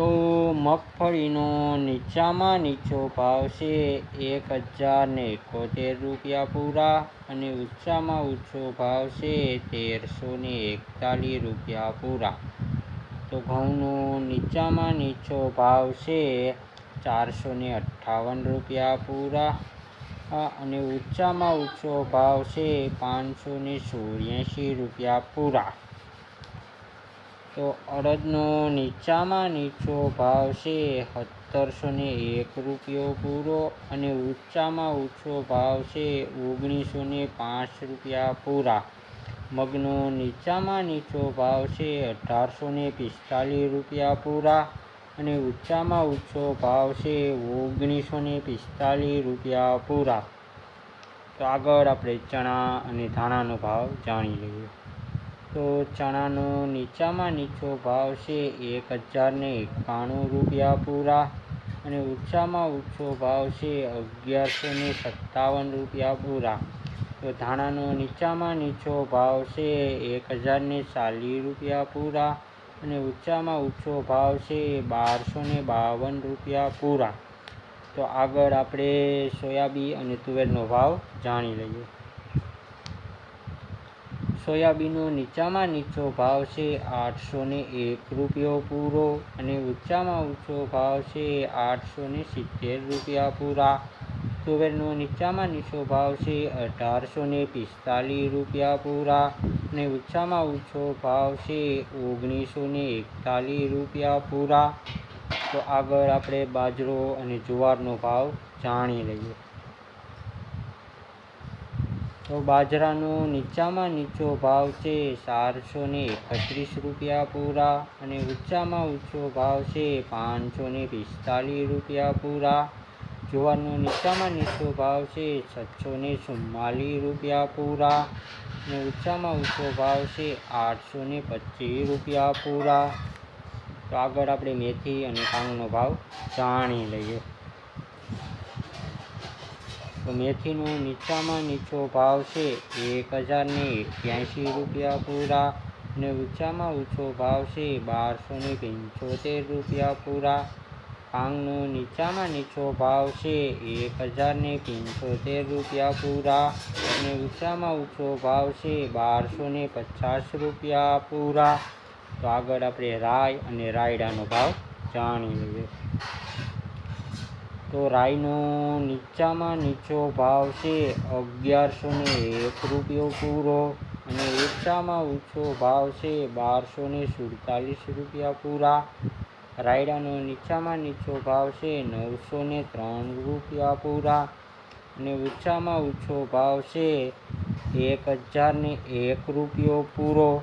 તો મગફળીનો નીચામાં નીચો ભાવ છે એક હજાર ને એકોતેર રૂપિયા પૂરા અને ઊંચામાં ઊંચો ભાવ છે તેરસો ને એકતાલીસ રૂપિયા પૂરા. તો ઘઉંનો નીચામાં નીચો ભાવ છે ચારસો ને અઠ્ઠાવન રૂપિયા પૂરા અને ઊંચામાં ઊંચો ભાવ છે પાંચસો ને રૂપિયા પૂરા. તો અડદનો નીચામાં નીચો ભાવ છે સત્તરસો ને એક રૂપિયો પૂરો અને ઊંચામાં ઊંચો ભાવ છે ઓગણીસો ને પાંચ રૂપિયા પૂરા. મગનો નીચામાં નીચો ભાવ છે અઢારસો ને પિસ્તાલીસ રૂપિયા પૂરા અને ઊંચામાં ઊંચો ભાવ છે ઓગણીસો ને પિસ્તાલીસ રૂપિયા પૂરા. તો આગળ આપણે ચણા અને ધાણાનો ભાવ જાણી લઈએ. તો ચણાનો નીચામાં નીચો ભાવ છે એક હજારને એકાણું રૂપિયા પૂરા. અને ઊંચામાં ઊંચો ભાવ છે અગિયારસો ને સત્તાવન રૂપિયા પૂરા. તો ધાણાનો નીચામાં નીચો ભાવ છે એક હજારને ચાલીસ રૂપિયા પૂરા. અને ઊંચામાં ઊંચો ભાવ છે બારસો ને બાવન રૂપિયા પૂરા. તો આગળ આપણે સોયાબીન અને તુવેરનો ભાવ જાણી લઈએ. સોયાબીનનો નીચામાં નીચો ભાવ છે, આઠસો ને એક રૂપિયો પૂરો અને ઊંચામાં ઊંચો ભાવ છે, આઠસો ને સિત્તેર રૂપિયા પૂરા. તુવેરનો નીચામાં નીચો ભાવ છે, અઢારસો ને પિસ્તાલીસ રૂપિયા પૂરા અને ઊંચામાં ઊંચો ભાવ છે, ઓગણીસો ને એકતાલીસ રૂપિયા પૂરા. તો આગળ આપણે બાજરો અને જુવારનો ભાવ જાણી લઈએ. તો બાજરાનો નીચામાં નીચો ભાવ છે ચારસો ને એકત્રીસ રૂપિયા પૂરા અને ઊંચામાં ઊંચો ભાવ છે પાંચસો ને પિસ્તાલીસ રૂપિયા પૂરા. જુવારનો નીચામાં નીચો ભાવ છે છસો ને ચુમ્માલીસ રૂપિયા પૂરા અને ઊંચામાં ઊંચો ભાવ છે આઠસો ને પચીસ રૂપિયા પૂરા. તો આગળ આપણે મેથી અને કાંગનો ભાવ જાણી લઈએ. તો મેથીનો નીચામાં નીચો ભાવ છે. એક હજારને એક્યાસી રૂપિયા પૂરા અને ઊંચામાં ઊંચો ભાવ છે. બારસો ને પંચોતેર રૂપિયા પૂરા. પાંગનો નીચામાં નીચો ભાવ છે. એક હજારને પંચોતેર રૂપિયા પૂરા અને ઊંચામાં ઊંચો ભાવ છે. બારસો ને પચાસ રૂપિયા પૂરા. તો આગળ આપણે રાય અને રાયડાનો ભાવ જાણી લઈએ. તો રાઈનો નીચામાં નીચો ભાવ છે. અગિયારસો ને એક રૂપિયો પૂરો અને ઊંચામાં ઊંચો ભાવ છે. બારસો ને સુડતાલીસ રૂપિયા પૂરા. રાયડાનો નીચામાં નીચો ભાવ છે. નવસો ને ત્રણ રૂપિયા પૂરા અને ઊંચામાં ઊંચો ભાવ છે. એક હજાર ને એક રૂપિયો પૂરો.